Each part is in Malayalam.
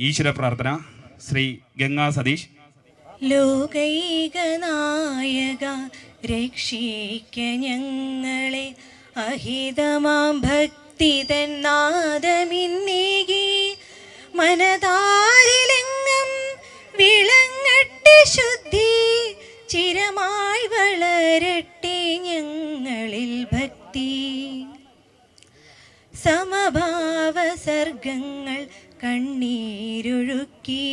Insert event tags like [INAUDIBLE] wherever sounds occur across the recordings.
ഈശ്വര പ്രാർത്ഥന ശ്രീ ഗംഗാ സതീഷ്. ലോകൈകനായക രക്ഷിക്ക ഞങ്ങളെ. അഹിതമാം ഭക്തി തന്നാദമിന്നേകി മനതാരിലെങ്ങും വിളങ്ങട്ടെ ശുദ്ധി. ചിരമായി വളരട്ടെ ഞങ്ങളിൽ ഭക്തി. സമഭാവ സർഗങ്ങൾ കണ്ണീരൊഴുക്കി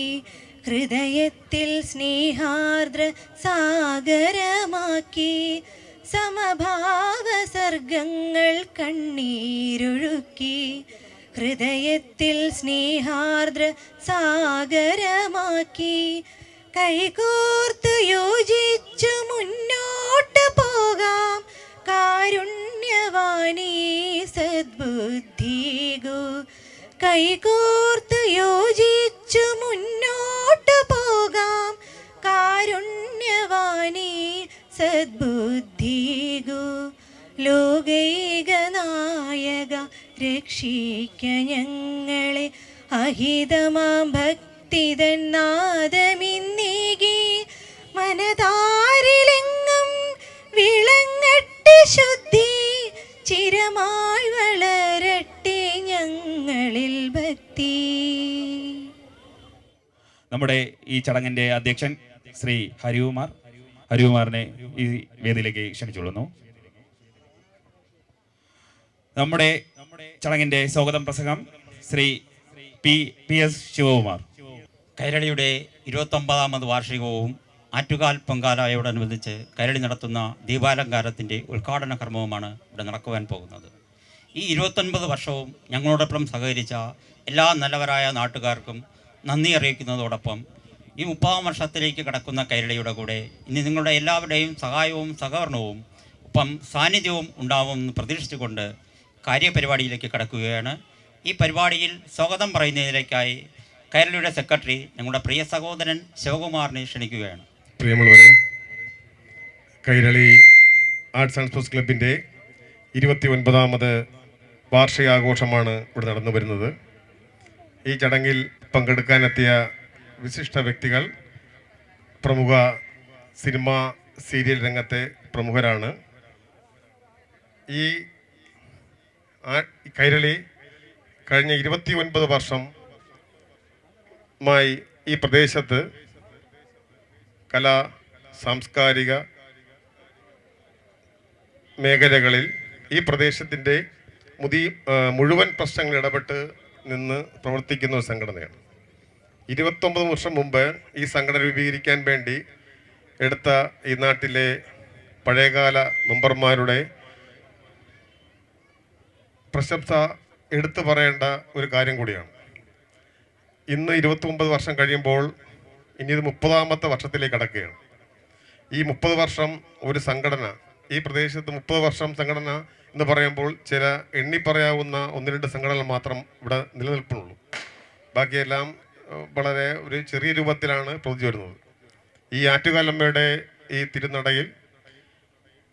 ഹൃദയത്തിൽ സ്നേഹാർദ്ര സാഗരമാക്കി സമഭാവ സർഗങ്ങൾ കണ്ണീരൊഴുക്കി ഹൃദയത്തിൽ സ്നേഹാർദ്ര സാഗരമാക്കി കൈകോർത്ത് യോജിച്ചു കൈകോർത്ത് യോജിച്ചു മുന്നോട്ട് പോകാം. കാരുണ്യവാനീ സദ്ബുദ്ധിഗു. ലോകൈകനായക രക്ഷിക്ക ഞങ്ങളെ. അഹിതമാം ഭക്തി തന്നാദമിന്നേകി മനതാരിലെങ്ങും വിളങ്ങട്ടെ ശുദ്ധി. ചിരമായി വളരട്ടെ ഞങ്ങളിൽ ഭക്തി നമ്മുടെ ഈ ചടങ്ങിന്റെ അധ്യക്ഷൻ ശ്രീ ഹരികുമാർ. ഹരികുമാറിനെ ഈ വേദിയിലേക്ക് ക്ഷണിച്ചുകൊള്ളുന്നു. നമ്മുടെ ചടങ്ങിന്റെ സ്വാഗതം പ്രസംഗം Shri P P S Sivakumar. കൈരളിയുടെ ഇരുപത്തൊമ്പതാമത് വാർഷികവും ആറ്റുകാൽ പൊങ്കാലയോടനുബന്ധിച്ച് കൈരളി നടത്തുന്ന ദീപാലങ്കാരത്തിന്റെ ഉദ്ഘാടന കർമ്മവുമാണ് ഇവിടെ നടക്കുവാൻ പോകുന്നത്. ഈ ഇരുപത്തൊൻപത് വർഷവും ഞങ്ങളോടൊപ്പം സഹകരിച്ച എല്ലാ നല്ലവരായ നാട്ടുകാർക്കും നന്ദി അറിയിക്കുന്നതോടൊപ്പം ഈ മുപ്പതാം വർഷത്തിലേക്ക് കടക്കുന്ന കൈരളിയുടെ കൂടെ ഇനി നിങ്ങളുടെ എല്ലാവരുടെയും സഹായവും സഹകരണവും ഒപ്പം സാന്നിധ്യവും ഉണ്ടാവുമെന്ന് പ്രതീക്ഷിച്ചുകൊണ്ട് കാര്യപരിപാടിയിലേക്ക് കടക്കുകയാണ്. ഈ പരിപാടിയിൽ സ്വാഗതം പറയുന്നതിലേക്കായി കൈരളിയുടെ സെക്രട്ടറി ഞങ്ങളുടെ പ്രിയ സഹോദരൻ ശിവകുമാറിനെ ക്ഷണിക്കുകയാണ്. പ്രിയമുള്ളവരെ കൈരളി ആർട്സ് ആൻഡ് സ്പോർട്സ് ക്ലബിന്റെ ഇരുപത്തി ഒൻപതാമത് വാർഷികാഘോഷമാണ് ഇവിടെ നടന്നു വരുന്നത്. ഈ ചടങ്ങിൽ പങ്കെടുക്കാനെത്തിയ വിശിഷ്ട വ്യക്തികൾ പ്രമുഖ സിനിമ സീരിയൽ രംഗത്തെ പ്രമുഖരാണ്. ഈ കൈരളി കഴിഞ്ഞ ഇരുപത്തി ഒൻപത് വർഷം മായി ഈ പ്രദേശത്ത് കലാ സാംസ്കാരിക മേഖലകളിൽ ഈ പ്രദേശത്തിന്റെ മുതി മുഴുവൻ പ്രശ്നങ്ങൾ ഇടപെട്ട് നിന്ന് പ്രവർത്തിക്കുന്ന ഒരു സംഘടനയാണ്. ഇരുപത്തൊമ്പത് വർഷം മുമ്പ് ഈ സംഘടന രൂപീകരിക്കാൻ വേണ്ടി എടുത്ത ഈ നാട്ടിലെ പഴയകാല മെമ്പർമാരുടെ പ്രശംസ എടുത്തു പറയേണ്ട ഒരു കാര്യം കൂടിയാണ്. ഇന്ന് ഇരുപത്തൊമ്പത് വർഷം കഴിയുമ്പോൾ ഇനി ഇത് മുപ്പതാമത്തെ വർഷത്തിലേക്ക് കടക്കുകയാണ്. ഈ മുപ്പത് വർഷം ഒരു സംഘടന ഈ പ്രദേശത്ത് മുപ്പത് വർഷം സംഘടന എന്ന് പറയുമ്പോൾ ചില എണ്ണി പറയാവുന്ന ഒന്ന് രണ്ട് സംഘടനകൾ മാത്രം ഇവിടെ നിലനിൽപ്പുള്ളൂ. ബാക്കിയെല്ലാം വളരെ ഒരു ചെറിയ രൂപത്തിലാണ് പ്രവർത്തിച്ചു വരുന്നത്. ഈ ആറ്റുകാലമ്മയുടെ ഈ തിരുനടയിൽ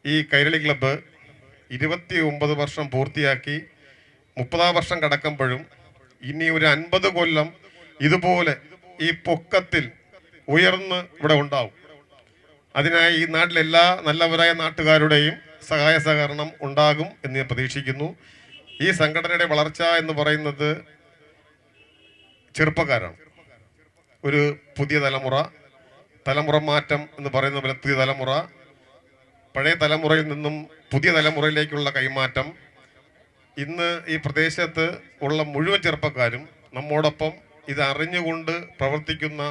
ഈ കൈരളി ക്ലബ്ബ് ഇരുപത്തി ഒമ്പത് വർഷം പൂർത്തിയാക്കി മുപ്പതാം വർഷം കടക്കുമ്പോഴും ഇനി ഒരു അൻപത് കൊല്ലം ഇതുപോലെ ഈ പൊക്കത്തിൽ ഉയർന്ന് ഇവിടെ ഉണ്ടാവും. അതിനായി ഈ നാട്ടിലെല്ലാ നല്ലവരായ നാട്ടുകാരുടെയും സഹായ സഹകരണം ഉണ്ടാകും എന്ന് ഞാൻ പ്രതീക്ഷിക്കുന്നു. ഈ സംഘടനയുടെ വളർച്ച എന്ന് പറയുന്നത് ചെറുപ്പക്കാരാണ്. ഒരു പുതിയ തലമുറ തലമുറ മാറ്റം എന്ന് പറയുന്ന പോലെ പുതിയ തലമുറ പഴയ തലമുറയിൽ നിന്നും പുതിയ തലമുറയിലേക്കുള്ള കൈമാറ്റം. ഇന്ന് ഈ പ്രദേശത്ത് ഉള്ള മുഴുവൻ ചെറുപ്പക്കാരും നമ്മോടൊപ്പം ഇത് അറിഞ്ഞുകൊണ്ട് പ്രവർത്തിക്കുന്ന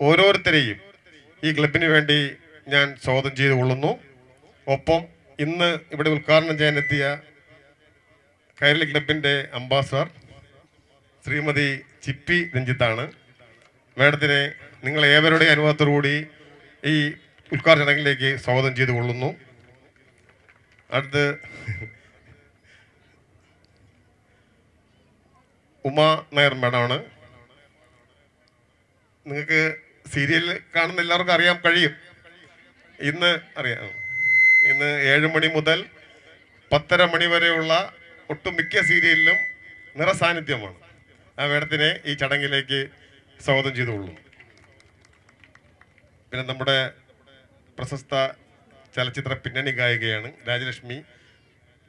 ഓരോരുത്തരെയും ഈ ക്ലബിന് വേണ്ടി ഞാൻ സ്വാഗതം ചെയ്തു കൊള്ളുന്നു ഒപ്പം ഇന്ന് ഇവിടെ ഉദ്ഘാടനം ചെയ്യാനെത്തിയ കൈരളി ക്ലബിന്റെ അംബാസഡർ ശ്രീമതി ചിപ്പി രഞ്ജിത്താണ്. മേഡത്തിന് നിങ്ങൾ ഏവരുടെ അനുഭവത്തോടുകൂടി ഈ ഉദ്ഘാടന ചടങ്ങിലേക്ക് സ്വാഗതം ചെയ്തു കൊള്ളുന്നു. അടുത്ത് ഉമ നായർ മേഡമാണ്. നിങ്ങൾക്ക് സീരിയൽ കാണുന്ന എല്ലാവർക്കും അറിയാൻ കഴിയും. ഇന്ന് അറിയാം. ഇന്ന് ഏഴ് മണി മുതൽ പത്തര മണി വരെയുള്ള ഒട്ടുമിക്ക സീരിയലിലും നിറസാന്നിധ്യമാണ്. ആ മേഡത്തിനെ ഈ ചടങ്ങിലേക്ക് സ്വാഗതം ചെയ്തുകൊള്ളു പിന്നെ നമ്മുടെ പ്രശസ്ത ചലച്ചിത്ര പിന്നണി ഗായികയാണ് രാജലക്ഷ്മി.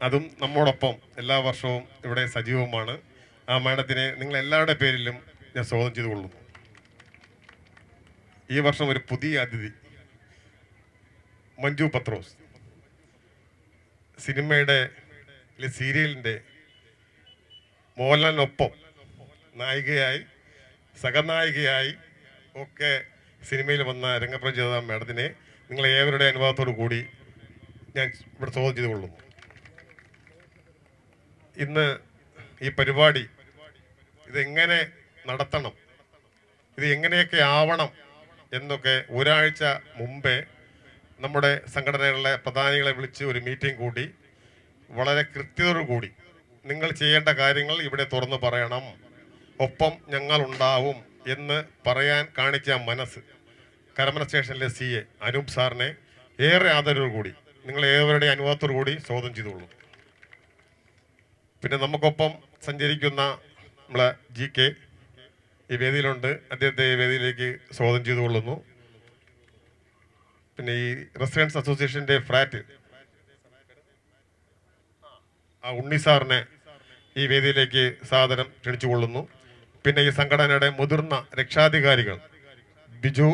അതും നമ്മോടൊപ്പം എല്ലാ വർഷവും ഇവിടെ സജീവമാണ്. ആ മേഡത്തിനെ നിങ്ങൾ എല്ലാവരുടെ പേരിലും ഞാൻ സ്വാഗതം ചെയ്തുകൊള്ളുന്നു. ഈ വർഷം ഒരു പുതിയ അതിഥി മഞ്ജു പത്രോസ്. സിനിമയുടെ അല്ലെങ്കിൽ സീരിയലിന്റെ മോഹൻലാലിനൊപ്പം നായികയായി സഹനായികയായി ഒക്കെ സിനിമയിൽ വന്ന രംഗപ്രവേശം ചെയ്ത മാഡത്തിനെ നിങ്ങൾ ഏവരുടെ അനുഭവത്തോടു കൂടി ഞാൻ ഇവിടെ സ്വാഗതം ചെയ്തുകൊള്ളുന്നു. ഇന്ന് ഈ പരിപാടി ഇതെങ്ങനെ നടത്തണം ഇത് എങ്ങനെയൊക്കെ ആവണം എന്നൊക്കെ ഒരാഴ്ച മുമ്പേ നമ്മുടെ സംഘടനകളിലെ പ്രധാനികളെ വിളിച്ച് ഒരു മീറ്റിംഗ് കൂടി വളരെ കൃത്യതയോടു കൂടി നിങ്ങൾ ചെയ്യേണ്ട കാര്യങ്ങൾ ഇവിടെ തുറന്നു പറയണം. ഒപ്പം ഞങ്ങൾ ഉണ്ടാവും എന്ന് പറയാൻ കാണിച്ച മനസ്സ് കരമന സ്റ്റേഷനിലെ സി എ അനൂപ് സാറിനെ ഏറെ ആദരവോടുകൂടി നിങ്ങൾ ഏവരുടെ അനുഭവത്തോടു കൂടി സ്വാഗതം ചെയ്തുകൊള്ളു. പിന്നെ നമുക്കൊപ്പം സഞ്ചരിക്കുന്ന നമ്മളെ ജി കെ ഈ വേദിയിലുണ്ട്. അദ്ദേഹത്തെ ഈ വേദിയിലേക്ക് സ്വാഗതം ചെയ്തുകൊള്ളുന്നു. പിന്നെ ഈ റെസിഡൻസ് അസോസിയേഷന്റെ ഫ്ലാറ്റ്. ആ ഉണ്ണി സാറിനെ ഈ വേദിയിലേക്ക് സാദരം ക്ഷണിച്ചുകൊള്ളുന്നു പിന്നെ ഈ സംഘടനയുടെ മുതിർന്ന രക്ഷാധികാരികൾ ബിജു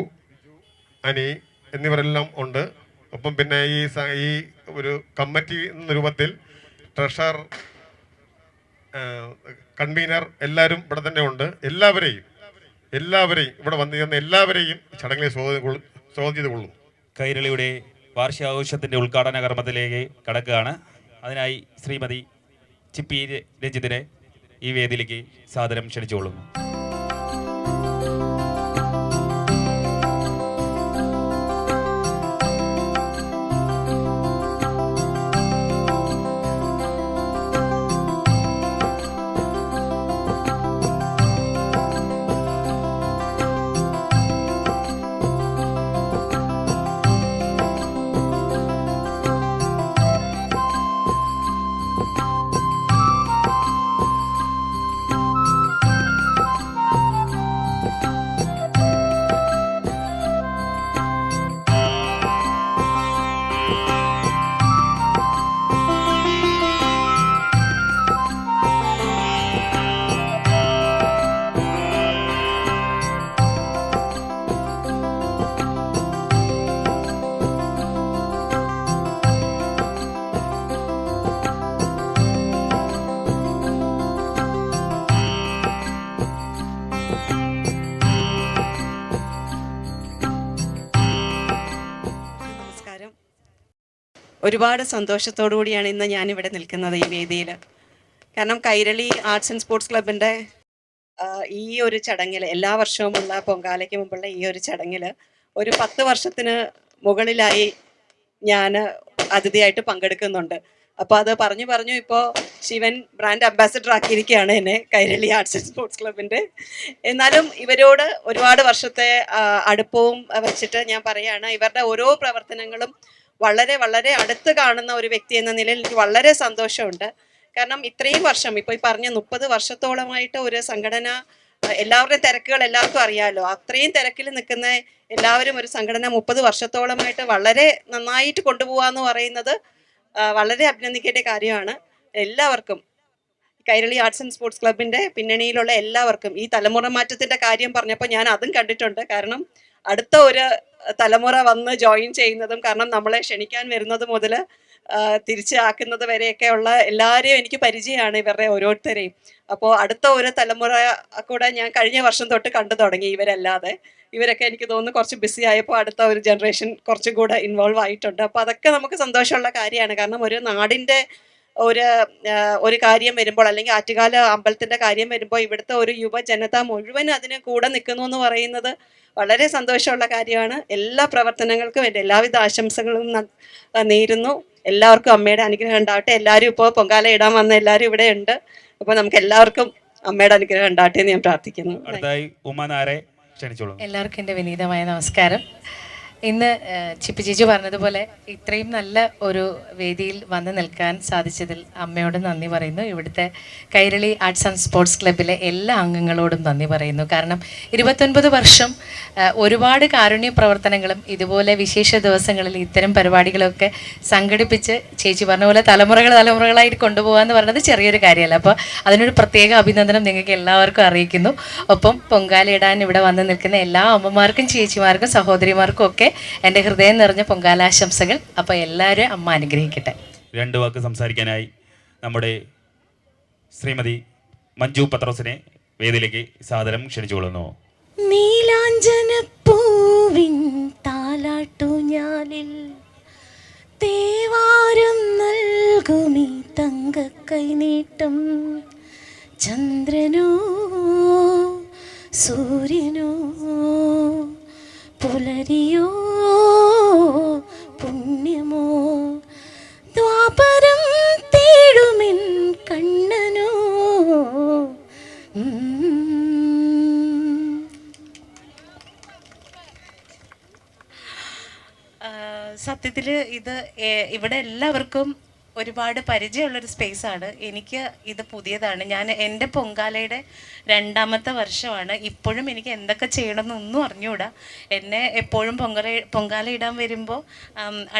അനി എന്നിവരെല്ലാം ഉണ്ട്. ഒപ്പം പിന്നെ ഈ ഈ ഒരു കമ്മിറ്റി എന്ന രൂപത്തിൽ ട്രഷർ കൺവീനർ എല്ലാവരും ഇവിടെ തന്നെ ഉണ്ട്. എല്ലാവരെയും എല്ലാവരെയും ഇവിടെ വന്നിരുന്ന എല്ലാവരെയും ചടങ്ങിൽ സ്വാഗതം സ്വാഗതം ചെയ്ത് കൊള്ളും കൈരളിയുടെ വാർഷികാഘോഷത്തിന്റെ ഉദ്ഘാടന കർമ്മത്തിലേക്ക് കടക്കുകയാണ്. അതിനായി ശ്രീമതി ചിപ്പി രഞ്ജിത്തിനെ ഈ വേദിയിലേക്ക് സാദരം ക്ഷണിച്ചുകൊള്ളുന്നു. ഒരുപാട് സന്തോഷത്തോടു കൂടിയാണ് ഇന്ന് ഞാനിവിടെ നിൽക്കുന്നത് ഈ വേദിയിൽ കാരണം കൈരളി ആർട്സ് ആൻഡ് സ്പോർട്സ് ക്ലബിന്റെ ഈ ഒരു ചടങ്ങിൽ എല്ലാ വർഷവുമുള്ള പൊങ്കാലയ്ക്ക് മുമ്പുള്ള ഈ ഒരു ചടങ്ങിൽ ഒരു പത്ത് വർഷത്തിന് മുകളിലായി ഞാൻ അതിഥിയായിട്ട് പങ്കെടുക്കുന്നുണ്ട്. അപ്പോൾ അത് പറഞ്ഞു പറഞ്ഞു ഇപ്പോ ശിവൻ ബ്രാൻഡ് അംബാസഡർ ആക്കിയിരിക്കുകയാണ് എന്നെ കൈരളി ആർട്സ് ആൻഡ് സ്പോർട്സ് ക്ലബിന്റെ എന്നാലും ഇവരോട് ഒരുപാട് വർഷത്തെ അടുപ്പവും വെച്ചിട്ട് ഞാൻ പറയുകയാണ് ഇവരുടെ ഓരോ പ്രവർത്തനങ്ങളും വളരെ വളരെ അടുത്ത് കാണുന്ന ഒരു വ്യക്തി എന്ന നിലയിൽ എനിക്ക് വളരെ സന്തോഷമുണ്ട്. കാരണം ഇത്രയും വർഷം ഇപ്പോൾ ഈ പറഞ്ഞ മുപ്പത് വർഷത്തോളമായിട്ട് ഒരു സംഘടന എല്ലാവരുടെയും തിരക്കുകൾ എല്ലാവർക്കും അറിയാമല്ലോ അത്രയും തിരക്കിൽ നിൽക്കുന്ന എല്ലാവരും ഒരു സംഘടന മുപ്പത് വർഷത്തോളമായിട്ട് വളരെ നന്നായിട്ട് കൊണ്ടുപോകാന്ന് പറയുന്നത് വളരെ അഭിനന്ദിക്കേണ്ട കാര്യമാണ്. എല്ലാവർക്കും കൈരളി ആർട്സ് ആൻഡ് സ്പോർട്സ് ക്ലബിന്റെ പിന്നണിയിലുള്ള എല്ലാവർക്കും ഈ തലമുറ മാറ്റത്തിന്റെ കാര്യം പറഞ്ഞപ്പോൾ ഞാൻ അതും കണ്ടിട്ടുണ്ട്. കാരണം അടുത്ത ഒരു തലമുറ വന്ന് ജോയിൻ ചെയ്യുന്നതും കാരണം നമ്മളെ ക്ഷണിക്കാൻ വരുന്നത് മുതൽ തിരിച്ച് ആക്കുന്നത് വരെയൊക്കെ ഉള്ള എല്ലാവരെയും എനിക്ക് പരിചയമാണ് ഇവരുടെ ഓരോരുത്തരെയും. അപ്പോൾ അടുത്ത ഒരു തലമുറ കൂടെ ഞാൻ കഴിഞ്ഞ വർഷം തൊട്ട് കണ്ടു തുടങ്ങി ഇവരല്ലാതെ. ഇവരൊക്കെ എനിക്ക് തോന്നുന്നു കുറച്ച് ബിസി ആയപ്പോൾ അടുത്ത ഒരു ജനറേഷൻ കുറച്ചും കൂടെ ഇൻവോൾവ് ആയിട്ടുണ്ട്. അപ്പോൾ അതൊക്കെ നമുക്ക് സന്തോഷമുള്ള കാര്യമാണ്. കാരണം ഒരു നാടിന്റെ ഒരു ഒരു കാര്യം വരുമ്പോൾ അല്ലെങ്കിൽ ആറ്റുകാല അമ്പലത്തിന്റെ കാര്യം വരുമ്പോൾ ഇവിടുത്തെ ഒരു യുവജനത മുഴുവൻ അതിന് കൂടെ നിൽക്കുന്നു എന്ന് പറയുന്നത് വളരെ സന്തോഷമുള്ള കാര്യമാണ്. എല്ലാ പ്രവർത്തനങ്ങൾക്കും എന്റെ എല്ലാവിധ ആശംസകളും നേരുന്നു. എല്ലാവർക്കും അമ്മയുടെ അനുഗ്രഹം ഉണ്ടാവട്ടെ. എല്ലാവരും ഇപ്പോൾ പൊങ്കാല ഇടാൻ വന്ന എല്ലാവരും ഇവിടെ ഉണ്ട്. അപ്പോൾ നമുക്ക് എല്ലാവർക്കും അമ്മയുടെ അനുഗ്രഹം ഉണ്ടാവട്ടെ എന്ന് ഞാൻ പ്രാർത്ഥിക്കുന്നു. അടുത്തായി ഉമ്മനാരെ ക്ഷണിച്ചോളൂ. എല്ലാവർക്കും എന്റെ വിനീതമായ നമസ്കാരം. ഇന്ന് ചിപ്പി ചേച്ചി പറഞ്ഞതുപോലെ ഇത്രയും നല്ല ഒരു വേദിയിൽ വന്ന് നിൽക്കാൻ സാധിച്ചതിൽ അമ്മയോട് നന്ദി പറയുന്നു. ഇവിടുത്തെ കൈരളി ആർട്സ് ആൻഡ് സ്പോർട്സ് ക്ലബിലെ എല്ലാ അംഗങ്ങളോടും നന്ദി പറയുന്നു. കാരണം ഇരുപത്തൊൻപത് വർഷം ഒരുപാട് കാരുണ്യ പ്രവർത്തനങ്ങളും ഇതുപോലെ വിശേഷ ദിവസങ്ങളിൽ ഇത്തരം പരിപാടികളൊക്കെ സംഘടിപ്പിച്ച് ചേച്ചി പറഞ്ഞ പോലെ തലമുറകൾ തലമുറകളായിട്ട് കൊണ്ടുപോകാന്ന് പറയുന്നത് ചെറിയൊരു കാര്യമല്ല. അപ്പോൾ അതിനൊരു പ്രത്യേക അഭിനന്ദനം നിങ്ങൾക്ക് എല്ലാവർക്കും അറിയിക്കുന്നു. ഒപ്പം പൊങ്കാലയിടാൻ ഇവിടെ വന്ന് നിൽക്കുന്ന എല്ലാ അമ്മമാർക്കും ചേച്ചിമാർക്കും സഹോദരിമാർക്കും ഒക്കെ എന്റെ ഹൃദയം നിറഞ്ഞ പൊങ്കാലാശംസകൾ. അപ്പോൾ എല്ലാവരും അമ്മ അനുഗ്രഹിക്കട്ടെ. രണ്ട് വാക്ക് സംസാരിക്കാനായി നമ്മുടെ ശ്രീമതി മഞ്ജു പത്രോസിനെ വേദിയിലേക്ക് സാദരം ക്ഷണിച്ചുകൊള്ളുന്നു. താലാട്ടു താലാട്ടുഞ്ഞാലിൽ തേവാരം നൽകുമി തങ്കക്കൈ നീട്ടം. ചന്ദ്രനോ സൂര്യനോ പുലരിയോ പുണ്യമോ? ദ്വാപരം തേടുമിൻ കണ്ണനോ? സത്യത്തിൽ ഇത് ഇവിടെ എല്ലാവർക്കും ഒരുപാട് പരിചയമുള്ളൊരു സ്പേസാണ്. എനിക്ക് ഇത് പുതിയതാണ്. ഞാൻ എന്റെ പൊങ്കാലയുടെ രണ്ടാമത്തെ വർഷമാണ്. ഇപ്പോഴും എനിക്ക് എന്തൊക്കെ ചെയ്യണമെന്നൊന്നും അറിഞ്ഞുകൂടാ. എന്നെ എപ്പോഴും പൊങ്കാല പൊങ്കാല ഇടാൻ വരുമ്പോൾ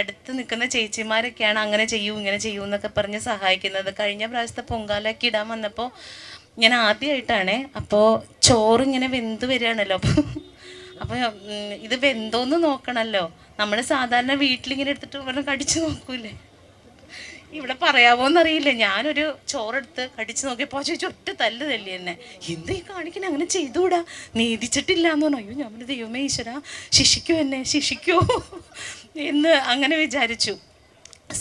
അടുത്ത് നിൽക്കുന്ന ചേച്ചിമാരൊക്കെയാണ് അങ്ങനെ ചെയ്യൂ ഇങ്ങനെ ചെയ്യൂ എന്നൊക്കെ പറഞ്ഞ് സഹായിക്കുന്നത്. കഴിഞ്ഞ പ്രാവശ്യത്തെ പൊങ്കാലയൊക്കെ ഇടാൻ വന്നപ്പോൾ ഞാൻ ആദ്യമായിട്ടാണ് അപ്പോൾ ചോറ് ഇങ്ങനെ വെന്ത് വരികയാണല്ലോ. അപ്പോൾ അപ്പോൾ ഇത് വെന്തോന്ന് നോക്കണമല്ലോ. നമ്മൾ സാധാരണ വീട്ടിലിങ്ങനെ എടുത്തിട്ട് കടിച്ചു നോക്കൂലേ ഇവിടെ പറയാവോന്നറിയില്ല. ഞാനൊരു ചോറെടുത്ത് കടിച്ചു നോക്കിയപ്പോൾ ചേച്ചി ഒറ്റ തല്ല് തല്ലി എന്നെ. എന്ത് ഈ കാണിക്കണ? അങ്ങനെ ചെയ്തുകൂടാ നീതിച്ചിട്ടില്ല എന്ന് പറഞ്ഞു. അയ്യോ പറഞ്ഞു, ദൈവമേ ഈശ്വര. ശിക്ഷിക്കോ എന്നെ ശിക്ഷിക്കോ. എന്ന് അങ്ങനെ വിചാരിച്ചു.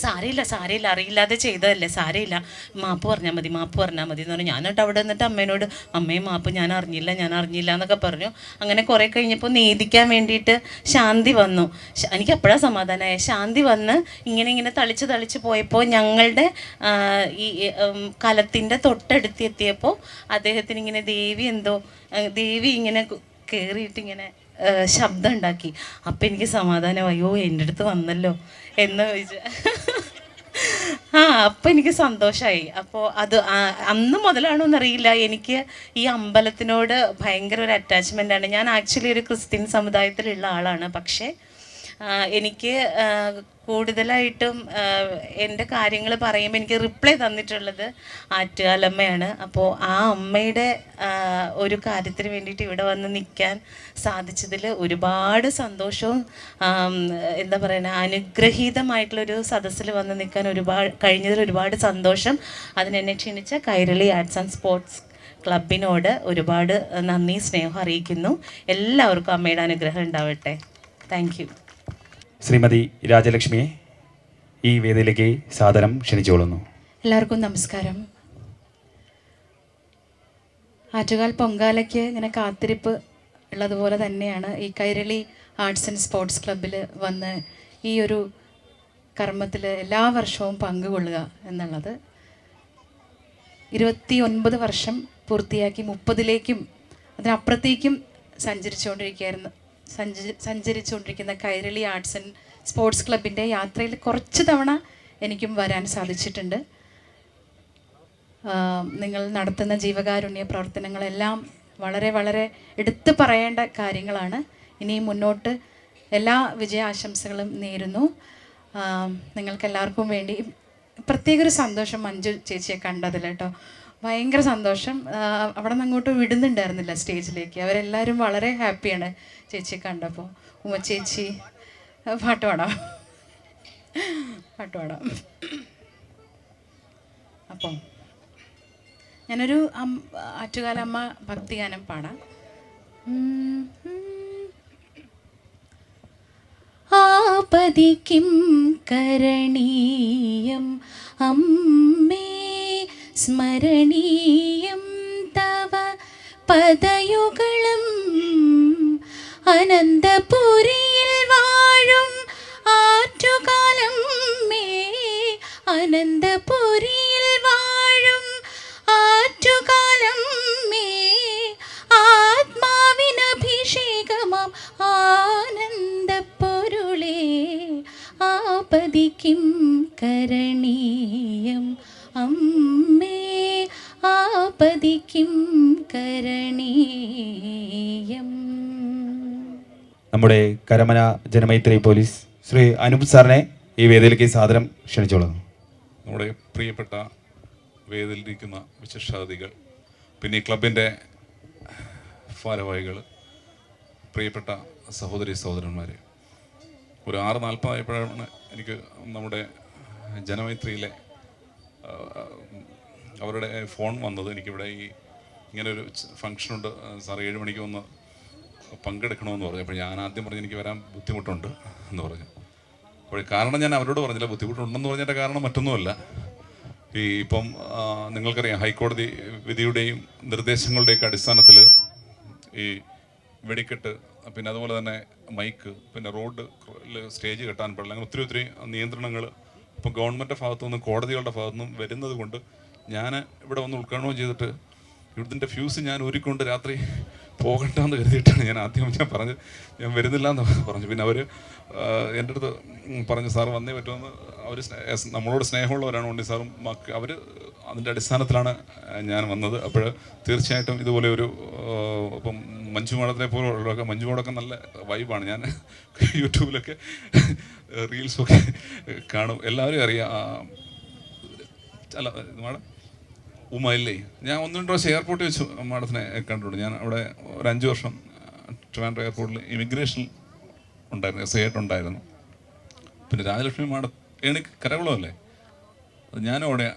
സാരയില്ല സാരയില്ല അറിയില്ലാതെ ചെയ്തതല്ലേ സാരയില്ല. മാപ്പ് പറഞ്ഞാൽ മതി മാപ്പ് പറഞ്ഞാൽ മതി എന്ന് പറഞ്ഞു. ഞാനിട്ട് അവിടെ നിന്നിട്ട് അമ്മേനോട് അമ്മയും മാപ്പ് ഞാൻ അറിഞ്ഞില്ല ഞാൻ അറിഞ്ഞില്ല എന്നൊക്കെ പറഞ്ഞു. അങ്ങനെ കുറേ കഴിഞ്ഞപ്പോൾ നീതിക്കാൻ വേണ്ടിയിട്ട് ശാന്തി വന്നു. എനിക്ക് അപ്പോഴാണ് സമാധാനമായ ശാന്തി വന്ന് ഇങ്ങനെ ഇങ്ങനെ തളിച്ച് തളിച്ച് പോയപ്പോൾ ഞങ്ങളുടെ ഈ കലത്തിന്റെ തൊട്ടടുത്ത് എത്തിയപ്പോൾ അദ്ദേഹത്തിന് ഇങ്ങനെ ദേവി എന്തോ ദേവി ഇങ്ങനെ കയറിയിട്ട് ഇങ്ങനെ ശബ്ദം ഉണ്ടാക്കി അപ്പം എനിക്ക് സമാധാനം അയ്യോ എന്റെ അടുത്ത് വന്നല്ലോ എന്ന് ചോദിച്ചു. ആ അപ്പം എനിക്ക് സന്തോഷമായി അപ്പോൾ അത് അന്ന് മുതലാണോ എന്നറിയില്ല എനിക്ക് ഈ അമ്പലത്തിനോട് ഭയങ്കര ഒരു അറ്റാച്ച്മെന്റ് ആണ്. ഞാൻ ആക്ച്വലി ഒരു ക്രിസ്ത്യൻ സമുദായത്തിലുള്ള ആളാണ്. പക്ഷേ എനിക്ക് കൂടുതലായിട്ടും എന്റെ കാര്യങ്ങൾ പറയുമ്പോൾ എനിക്ക് റിപ്ലൈ തന്നിട്ടുള്ളത് ആറ്റുകാലമ്മയാണ്. അപ്പോൾ ആ അമ്മയുടെ ഒരു കാര്യത്തിന് വേണ്ടിയിട്ട് ഇവിടെ വന്ന് നിൽക്കാൻ സാധിച്ചതിൽ ഒരുപാട് സന്തോഷവും എന്താ പറയുക അനുഗ്രഹീതമായിട്ടുള്ളൊരു സദസ്സിൽ വന്ന് നിൽക്കാൻ ഒരുപാട് കഴിഞ്ഞതിൽ ഒരുപാട് സന്തോഷം. അതിനെന്നെ ക്ഷണിച്ച കൈരളി ആർട്സ് ആൻഡ് സ്പോർട്സ് ക്ലബിനോട് ഒരുപാട് നന്ദി സ്നേഹം അറിയിക്കുന്നു. എല്ലാവർക്കും അമ്മയുടെ അനുഗ്രഹം ഉണ്ടാവട്ടെ. താങ്ക് ശ്രീമതി രാജലക്ഷ്മിയെ ഈ വേദിയിലേക്ക് സാദരം ക്ഷണിച്ചുകൊള്ളുന്നു. എല്ലാവർക്കും നമസ്കാരം. ആറ്റുകാൽ പൊങ്കാലയ്ക്ക് ഇങ്ങനെ കാത്തിരിപ്പ് ഉള്ളതുപോലെ തന്നെയാണ് ഈ കൈരളി ആർട്സ് ആൻഡ് സ്പോർട്സ് ക്ലബ്ബിൽ വന്ന് ഈ ഒരു കർമ്മത്തിൽ എല്ലാ വർഷവും പങ്കുകൊള്ളുക എന്നുള്ളത്. ഇരുപത്തി ഒൻപത് വർഷം പൂർത്തിയാക്കി മുപ്പതിലേക്കും അതിനപ്പുറത്തേക്കും സഞ്ചരിച്ചുകൊണ്ടിരിക്കുകയായിരുന്നു. സഞ്ചരി സഞ്ചരിച്ചുകൊണ്ടിരിക്കുന്ന കൈരളി ആർട്സ് ആൻഡ് സ്പോർട്സ് ക്ലബിന്റെ യാത്രയിൽ കുറച്ച് തവണ എനിക്കും വരാൻ സാധിച്ചിട്ടുണ്ട്. നിങ്ങൾ നടത്തുന്ന ജീവകാരുണ്യ പ്രവർത്തനങ്ങളെല്ലാം വളരെ വളരെ എടുത്തു പറയേണ്ട കാര്യങ്ങളാണ്. ഇനി മുന്നോട്ട് എല്ലാ വിജയാശംസകളും നേരുന്നു. നിങ്ങൾക്കെല്ലാവർക്കും വേണ്ടി പ്രത്യേകൊരു സന്തോഷം മഞ്ജു ചേച്ചിയെ കണ്ടതിൽ കേട്ടോ. ഭയങ്കര സന്തോഷം. അവിടെ നിന്ന് അങ്ങോട്ട് വിടുന്നുണ്ടായിരുന്നില്ല സ്റ്റേജിലേക്ക്. അവരെല്ലാവരും വളരെ ഹാപ്പിയാണ് ചേച്ചി കണ്ടപ്പോൾ ഉമ്മ ചേച്ചി പാട്ട് പാടാം. പാട്ട് പാടാം. അപ്പോൾ ഞാനൊരു ആറ്റുകാലമ്മ ഭക്തിഗാനം പാടാം. ഉം, ഉം. ആപതി കിം കരണീയം അമ്മേ സ്മരണീയം തവ പദയുകളും അനന്തപുരിയിൽ വാഴും ആറ്റുകാലം മേ. അനന്തപുരിയിൽ വാഴും ആറ്റുകാലം മേ. ആത്മാവിനഭിഷേകമാം ആനന്ദപ്പൊരുളേ. ആപതിക്കും കരണീയം അമ്മേ ആപതിക്കും കരണീയം. നമ്മുടെ കരമന ജനമൈത്രി പോലീസ് ശ്രീ അനൂപ് സാറിനെ ഈ വേദിയിലേക്ക് സാദരം ക്ഷണിച്ചോളുന്നു. നമ്മുടെ പ്രിയപ്പെട്ട വേദിയിലിരിക്കുന്ന വിശിഷ്ടാതിഥികൾ പിന്നെ ഈ ക്ലബിന്റെ ഭാരവാഹികൾ പ്രിയപ്പെട്ട സഹോദരി സഹോദരന്മാർ ഒരു ആറ് നാൽപ്പതായപ്പോഴാണ് എനിക്ക് നമ്മുടെ ജനമൈത്രിയിലെ അവരുടെ ഫോൺ വന്നത് എനിക്കിവിടെ ഈ ഇങ്ങനെ ഒരു ഫംഗ്ഷനുണ്ട് സാർ ഏഴ് മണിക്ക് വന്ന് പങ്കെടുക്കണമെന്ന് പറഞ്ഞു. അപ്പോൾ ഞാൻ ആദ്യം പറഞ്ഞു എനിക്ക് വരാൻ ബുദ്ധിമുട്ടുണ്ട് എന്ന് പറഞ്ഞു. അപ്പോൾ കാരണം ഞാൻ അവരോട് പറഞ്ഞില്ല ബുദ്ധിമുട്ടുണ്ടെന്ന് പറഞ്ഞതിന്റെ കാരണം മറ്റൊന്നുമല്ല. ഈ ഇപ്പം നിങ്ങൾക്കറിയാം ഹൈക്കോടതി വിധിയുടെയും നിർദ്ദേശങ്ങളുടെയൊക്കെ അടിസ്ഥാനത്തിൽ ഈ വെടിക്കെട്ട് പിന്നെ അതുപോലെ തന്നെ മൈക്ക് പിന്നെ റോഡ് സ്റ്റേജ് കെട്ടാൻ പാടില്ല അങ്ങനെ ഒത്തിരി ഒത്തിരി നിയന്ത്രണങ്ങൾ ഇപ്പം ഗവൺമെന്റ് ഭാഗത്തു നിന്നും കോടതികളുടെ ഭാഗത്തു നിന്നും വരുന്നത് കൊണ്ട് ഞാൻ ഇവിടെ വന്ന് ഉദ്ഘാടനം ചെയ്തിട്ട് ഇവിടുത്തെ ഫ്യൂസ് ഞാൻ ഊരിക്കൊണ്ട് രാത്രി പോകണ്ടെന്ന് കരുതിയിട്ടാണ് ഞാൻ ആദ്യം ഞാൻ പറഞ്ഞ് ഞാൻ വരുന്നില്ല എന്ന് പറഞ്ഞു. പിന്നെ അവർ എന്റെ അടുത്ത് പറഞ്ഞു സാർ വന്നേ പറ്റുമെന്ന് അവർ നമ്മളോട് സ്നേഹമുള്ളവരാണ്. ഉണ്ണി സാറും മക്ക അവർ അതിന്റെ അടിസ്ഥാനത്തിലാണ് ഞാൻ വന്നത്. അപ്പോൾ തീർച്ചയായിട്ടും ഇതുപോലെ ഒരു ഇപ്പം മഞ്ജു മേടത്തിനെ പോലുള്ളതൊക്കെ മഞ്ജു മേടൊക്കെ നല്ല വൈബാണ്. ഞാൻ [LAUGHS] യൂട്യൂബിലൊക്കെ റീൽസൊക്കെ കാണും. എല്ലാവരും അറിയാം അല്ല മാഡം ഉമ ഇല്ലേ? ഞാൻ ഒന്ന് രണ്ട് പ്രാവശ്യം എയർപോർട്ടിൽ വെച്ച് മാഡത്തിനെ കണ്ടിട്ടുണ്ട്. ഞാൻ അവിടെ ഒരു അഞ്ച് വർഷം ട്രിവാൻഡ്രം എയർപോർട്ടിൽ ഇമിഗ്രേഷൻ ഉണ്ടായിരുന്നു എസ് ഐ ആയിട്ടുണ്ടായിരുന്നു പിന്നെ രാജലക്ഷ്മി മാഡം എനിക്ക് കരകുളമല്ലേ അത് ഞാനും അവിടെ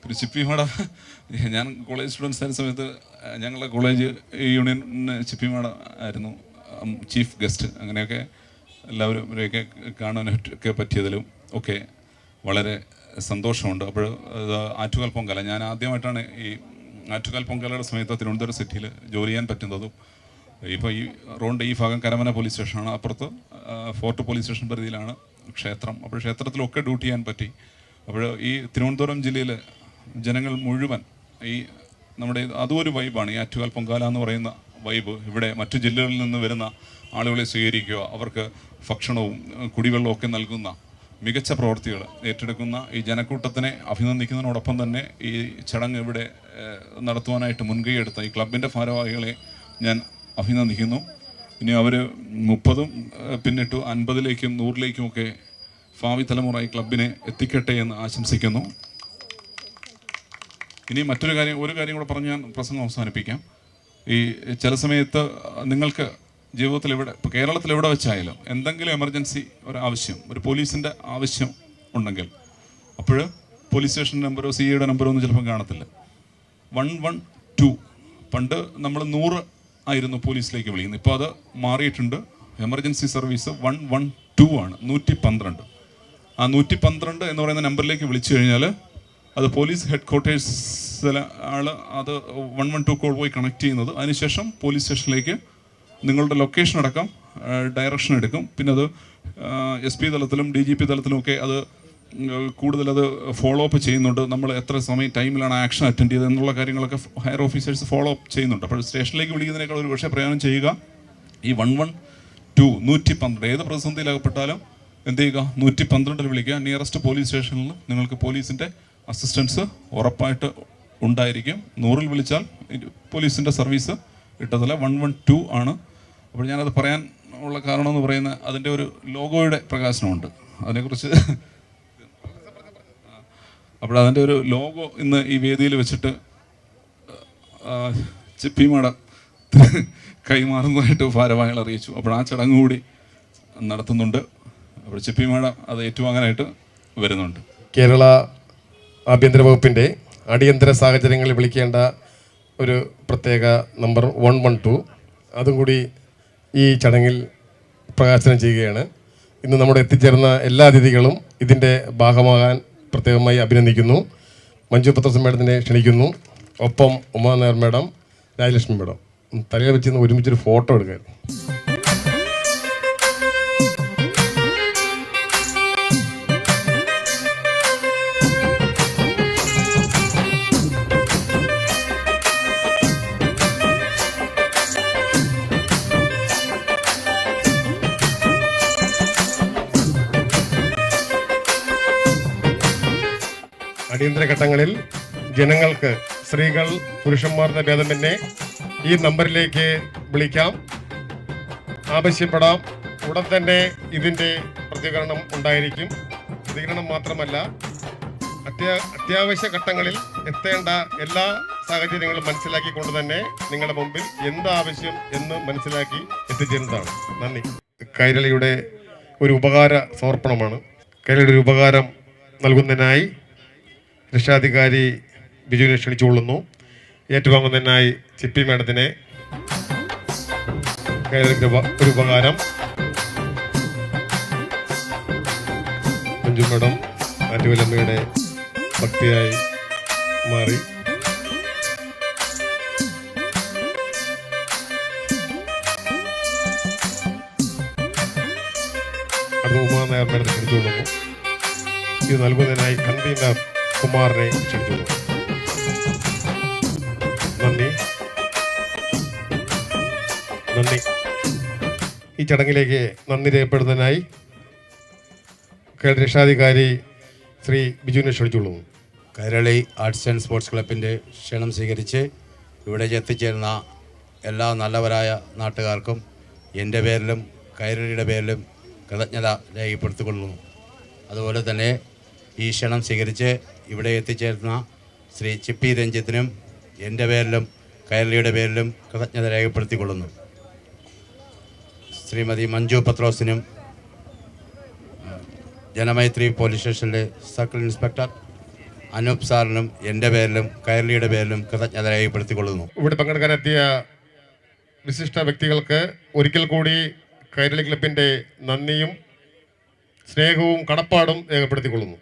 പിന്നെ ചിപ്പി മാഡം ഞാൻ കോളേജ് സ്റ്റുഡൻസ് ആയിരുന്ന സമയത്ത് ഞങ്ങളുടെ കോളേജ് യൂണിയൻ ചിപ്പി മാഡം ആയിരുന്നു. Chief guest. അങ്ങനെയൊക്കെ എല്ലാവരും ഇവരെയൊക്കെ കാണാനൊക്കെ പറ്റിയതിലും ഒക്കെ വളരെ സന്തോഷമുണ്ട്. അപ്പോൾ ആറ്റുകാൽ പൊങ്കാല. ഞാൻ ആദ്യമായിട്ടാണ് ഈ ആറ്റുകാൽ പൊങ്കാലയുടെ സമയത്ത് തിരുവനന്തപുരം സിറ്റിയിൽ ജോലി ചെയ്യാൻ പറ്റുന്നതും ഇപ്പോൾ ഈ റോണ്ട് ഈ ഭാഗം കരമന പോലീസ് സ്റ്റേഷനാണ്. അപ്പുറത്ത് ഫോർട്ട് പോലീസ് സ്റ്റേഷൻ പരിധിയിലാണ് ക്ഷേത്രം. അപ്പോൾ ക്ഷേത്രത്തിലൊക്കെ ഡ്യൂട്ടി ചെയ്യാൻ പറ്റി. അപ്പോൾ ഈ തിരുവനന്തപുരം ജില്ലയിലെ ജനങ്ങൾ മുഴുവൻ ഈ നമ്മുടെ അതും ഒരു വൈബാണ്. ഈ ആറ്റുകാൽ പൊങ്കാല എന്ന് പറയുന്ന വൈബ്. ഇവിടെ മറ്റു ജില്ലകളിൽ നിന്ന് വരുന്ന ആളുകളെ സ്വീകരിക്കുക അവർക്ക് ഭക്ഷണവും കുടിവെള്ളവും ഒക്കെ നൽകുന്ന മികച്ച പ്രവർത്തികൾ ഏറ്റെടുക്കുന്ന ഈ ജനക്കൂട്ടത്തിനെ അഭിനന്ദിക്കുന്നതിനോടൊപ്പം തന്നെ ഈ ചടങ്ങ് ഇവിടെ നടത്തുവാനായിട്ട് മുൻകൈയെടുത്ത ഈ ക്ലബിന്റെ ഭാരവാഹികളെ ഞാൻ അഭിനന്ദിക്കുന്നു. ഇനി അവർ മുപ്പതും പിന്നിട്ടു അൻപതിലേക്കും നൂറിലേക്കുമൊക്കെ ഭാവി തലമുറ ഈ ക്ലബിനെ എത്തിക്കട്ടെ എന്ന് ആശംസിക്കുന്നു. ഇനി മറ്റൊരു കാര്യം ഒരു കാര്യം കൂടെ പറഞ്ഞ് ഞാൻ പ്രസംഗം അവസാനിപ്പിക്കാം. ഈ ചില സമയത്ത് നിങ്ങൾക്ക് ജീവിതത്തിൽ എവിടെ ഇപ്പോൾ കേരളത്തിൽ എവിടെ വെച്ചായാലും എന്തെങ്കിലും എമർജൻസി ഒരു ആവശ്യം ഒരു പോലീസിന്റെ ആവശ്യം ഉണ്ടെങ്കിൽ അപ്പോൾ പോലീസ് സ്റ്റേഷൻ നമ്പറോ സി ഐയുടെ നമ്പറോ ഒന്നും ചിലപ്പം കാണത്തില്ല. One one two. പണ്ട് നമ്മൾ നൂറ് ആയിരുന്നു പോലീസിലേക്ക് വിളിക്കുന്നത്. ഇപ്പോൾ അത് മാറിയിട്ടുണ്ട്. Emergency service one one two ആണ് നൂറ്റി പന്ത്രണ്ട്. ആ നൂറ്റി പന്ത്രണ്ട് എന്ന് പറയുന്ന നമ്പറിലേക്ക് വിളിച്ചു കഴിഞ്ഞാൽ അത് പോലീസ് ഹെഡ് ക്വാർട്ടേഴ്സിലെ ആൾ അത് വൺ വൺ ടു കോൾ പോയി കണക്ട് ചെയ്യുന്നത്. അതിനുശേഷം പോലീസ് സ്റ്റേഷനിലേക്ക് നിങ്ങളുടെ ലൊക്കേഷൻ അടക്കം ഡയറക്ഷൻ എടുക്കും. പിന്നെ അത് എസ് പി തലത്തിലും ഡി ജി പി തലത്തിലും ഒക്കെ അത് കൂടുതൽ അത് ഫോളോ അപ്പ് ചെയ്യുന്നുണ്ട്. നമ്മൾ എത്ര സമയം ടൈമിലാണ് ആക്ഷൻ അറ്റൻഡ് ചെയ്തത് എന്നുള്ള കാര്യങ്ങളൊക്കെ ഹയർ ഓഫീസേഴ്സ് ഫോളോ അപ്പ് ചെയ്യുന്നുണ്ട്. അപ്പോൾ സ്റ്റേഷനിലേക്ക് വിളിക്കുന്നതിനേക്കാൾ ഒരു പക്ഷേ പ്രയാണം ചെയ്യുക. ഈ വൺ വൺ ടു നൂറ്റി പന്ത്രണ്ട് ഏത് പ്രതിസന്ധിയിലകപ്പെട്ടാലും എന്ത് ചെയ്യുക? നൂറ്റി പന്ത്രണ്ടിൽ വിളിക്കുക. നിയറസ്റ്റ് പോലീസ് സ്റ്റേഷനിൽ നിങ്ങൾക്ക് പോലീസിന്റെ അസിസ്റ്റൻസ് ഉറപ്പായിട്ട് ഉണ്ടായിരിക്കും. നൂറിൽ വിളിച്ചാൽ പോലീസിന്റെ സർവീസ് ഇട്ടതല്ല വൺ വൺ ടു ആണ്. അപ്പോൾ ഞാനത് പറയാൻ ഉള്ള കാരണം എന്ന് പറയുന്നത് അതിന്റെ ഒരു ലോഗോയുടെ പ്രകാശനമുണ്ട്. അതിനെക്കുറിച്ച് അപ്പോൾ അതിന്റെ ഒരു ലോഗോ ഇന്ന് ഈ വേദിയിൽ വെച്ചിട്ട് ചിപ്പി മാഡം കൈമാറുന്നതായിട്ട് ഭാരവാഹികൾ അറിയിച്ചു. അപ്പോൾ ആ ചടങ്ങ് കൂടി നടത്തുന്നുണ്ട്. അപ്പോൾ ചിപ്പി മാഡം അത് ഏറ്റുവാങ്ങാനായിട്ട് വരുന്നുണ്ട്. കേരള ആഭ്യന്തര വകുപ്പിന്റെ അടിയന്തര സാഹചര്യങ്ങളിൽ വിളിക്കേണ്ട ഒരു പ്രത്യേക നമ്പർ വൺ വൺ ടു. അതും കൂടി ഈ ചടങ്ങിൽ പ്രകാശനം ചെയ്യുകയാണ്. ഇന്ന് നമ്മുടെ എത്തിച്ചേർന്ന എല്ലാ അതിഥികളും ഇതിന്റെ ഭാഗമാകാൻ പ്രത്യേകമായി അഭിനന്ദിക്കുന്നു. മഞ്ജു പത്രസം മേഡത്തിനെ ക്ഷണിക്കുന്നു. ഒപ്പം ഉമാ മേഡം രാജലക്ഷ്മി മേഡം. തലയിൽ വെച്ച് ഒരുമിച്ചൊരു ഫോട്ടോ എടുക്കാൻ അടിയന്തര ഘട്ടങ്ങളിൽ ജനങ്ങൾക്ക് സ്ത്രീകൾ പുരുഷന്മാരുടെ ഭേദമന്യേ ഈ നമ്പറിലേക്ക് വിളിക്കാം. ആവശ്യപ്പെടാം. ഉടൻ തന്നെ ഇതിന്റെ പ്രതികരണം ഉണ്ടായിരിക്കും. പ്രതികരണം മാത്രമല്ല അത്യാ അത്യാവശ്യ ഘട്ടങ്ങളിൽ എത്തേണ്ട എല്ലാ സാഹചര്യങ്ങളും മനസ്സിലാക്കിക്കൊണ്ട് തന്നെ നിങ്ങളുടെ മുമ്പിൽ എന്താവശ്യം എന്ന് മനസ്സിലാക്കി എത്തിച്ചേരുന്നതാണ്. നന്ദി. കൈരളിയുടെ ഒരു ഉപകാര സമർപ്പണമാണ്. കൈരളിയുടെ ഒരു ഉപകാരം നൽകുന്നതിനായി രക്ഷാധികാരി ബിജുവിനെ ക്ഷണിച്ചുകൊള്ളുന്നു. ഏറ്റുവാങ്ങുന്നതിനായി ചിപ്പി മാഡത്തിനെ ഒരു ഉപകാരം. മഞ്ജു മാഡം ആറ്റുവലമ്മയുടെ ഭക്തിയായി മാറി. അടുത്ത ഉമാ ക്ഷണിച്ചുകൊള്ളുന്നു. ഇത് നൽകുന്നതിനായി കൺവീനർ കുമാറിനെ ക്ഷണിച്ചു നന്ദി. നന്ദി. ഈ ചടങ്ങിലേക്ക് നന്ദി രേഖപ്പെടുന്നതിനായി കേരള രക്ഷാധികാരി ശ്രീ ബിജുവിനെ ക്ഷണിച്ചുകൊള്ളുന്നു കൈരളി ആർട്സ് ആൻഡ് സ്പോർട്സ് ക്ലബിന്റെ ക്ഷണം സ്വീകരിച്ച് ഇവിടെ എത്തിച്ചേരുന്ന എല്ലാ നല്ലവരായ നാട്ടുകാർക്കും എന്റെ പേരിലും കൈരളിയുടെ പേരിലും കൃതജ്ഞത രേഖപ്പെടുത്തിക്കൊള്ളുന്നു. അതുപോലെ തന്നെ ഈ ക്ഷണം സ്വീകരിച്ച് ഇവിടെ എത്തിച്ചേർന്ന ശ്രീ ചിപ്പി രഞ്ജിത്തിനും എന്റെ പേരിലും കൈരളിയുടെ പേരിലും കൃതജ്ഞത രേഖപ്പെടുത്തിക്കൊള്ളുന്നു. ശ്രീമതി മഞ്ജു പത്രോസിനും ജനമൈത്രി പോലീസ് സ്റ്റേഷനിലെ സർക്കിൾ ഇൻസ്പെക്ടർ അനൂപ് സാറിനും എന്റെ പേരിലും കൈരളിയുടെ പേരിലും കൃതജ്ഞത രേഖപ്പെടുത്തിക്കൊള്ളുന്നു. ഇവിടെ പങ്കെടുക്കാനെത്തിയ വിശിഷ്ട വ്യക്തികൾക്ക് ഒരിക്കൽ കൂടി കൈരളി ക്ലബിന്റെ നന്ദിയും സ്നേഹവും കടപ്പാടും രേഖപ്പെടുത്തിക്കൊള്ളുന്നു.